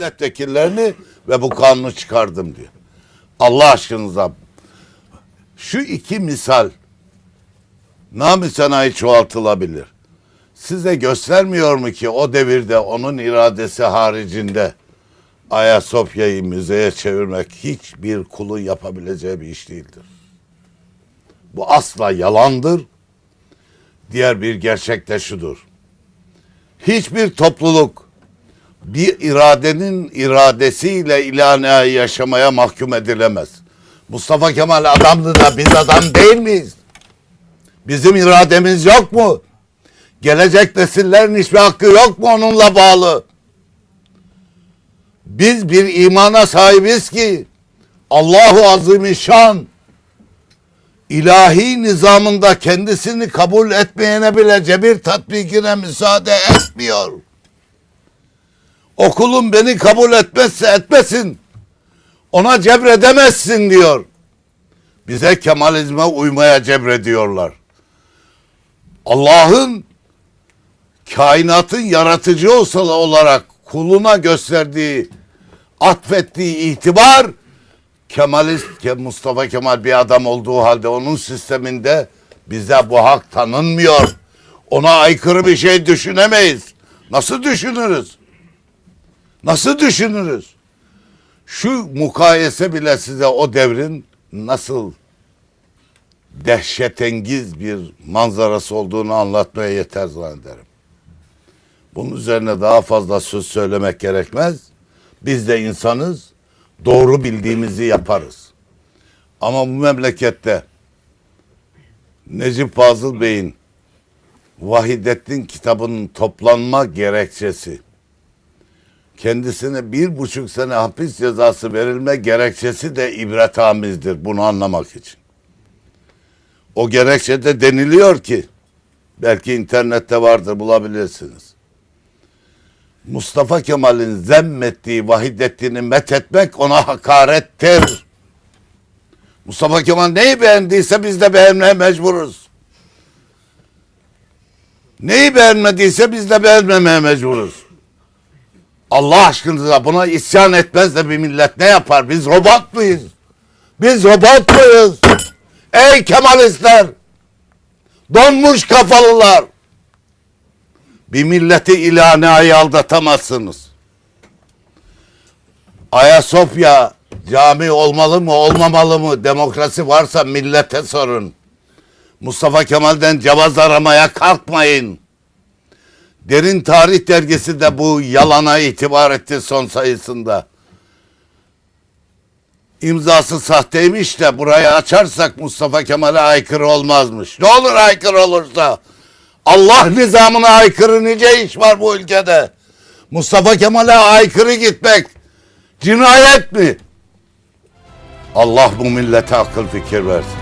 milletvekillerini ve bu kanunu çıkardım diyor. Allah aşkınıza şu iki misal namı sanayi çoğaltılabilir. Size göstermiyor mu ki o devirde onun iradesi haricinde Ayasofya'yı müzeye çevirmek hiçbir kulun yapabileceği bir iş değildir. Bu asla yalandır. Diğer bir gerçek de şudur. Hiçbir topluluk bir iradenin iradesiyle ilana yaşamaya mahkum edilemez. Mustafa Kemal adamdı da biz adam değil miyiz? Bizim irademiz yok mu? Gelecek nesillerin hiçbir hakkı yok mu onunla bağlı? Biz bir imana sahibiz ki Allahu Azimüşşan ilahi nizamında kendisini kabul etmeyene bile cebir tatbikine müsaade etmiyor. Okulun beni kabul etmezse etmesin. Ona cebredemezsin diyor. Bize Kemalizme uymaya cebrediyorlar. Allah'ın kainatın yaratıcı olsa olarak kuluna gösterdiği, atfettiği itibar Kemalist Ke- Mustafa Kemal bir adam olduğu halde onun sisteminde bize bu hak tanınmıyor. Ona aykırı bir şey düşünemeyiz. Nasıl düşünürüz? Nasıl düşünürüz? Şu mukayese bile size o devrin nasıl dehşetengiz bir manzarası olduğunu anlatmaya yeter zannederim. Bunun üzerine daha fazla söz söylemek gerekmez. Biz de insanız. Doğru bildiğimizi yaparız. Ama bu memlekette Necip Fazıl Bey'in Vahidettin kitabının toplanma gerekçesi kendisine bir buçuk sene hapis cezası verilme gerekçesi de ibretamizdir bunu anlamak için. O gerekçede deniliyor ki belki internette vardır bulabilirsiniz. Mustafa Kemal'in zemmettiği Vahidettin'i methetmek ona hakarettir. Mustafa Kemal neyi beğendiyse biz de beğenmeye mecburuz. Neyi beğenmediyse biz de beğenmemeye mecburuz. Allah aşkınıza buna isyan etmez de bir millet ne yapar? Biz robot muyuz? Biz robot muyuz? Ey Kemalistler! Donmuş kafalılar! Bir milleti ilahi aldatamazsınız. Ayasofya cami olmalı mı olmamalı mı? Demokrasi varsa millete sorun. Mustafa Kemal'den cevaz aramaya kalkmayın. Derin Tarih Dergisi de bu yalana itibar etti son sayısında. İmzası sahteymiş de burayı açarsak Mustafa Kemal'e aykırı olmazmış. Ne olur aykırı olursa. Allah nizamına aykırı nice iş var bu ülkede. Mustafa Kemal'e aykırı gitmek cinayet mi? Allah bu millete akıl fikir versin.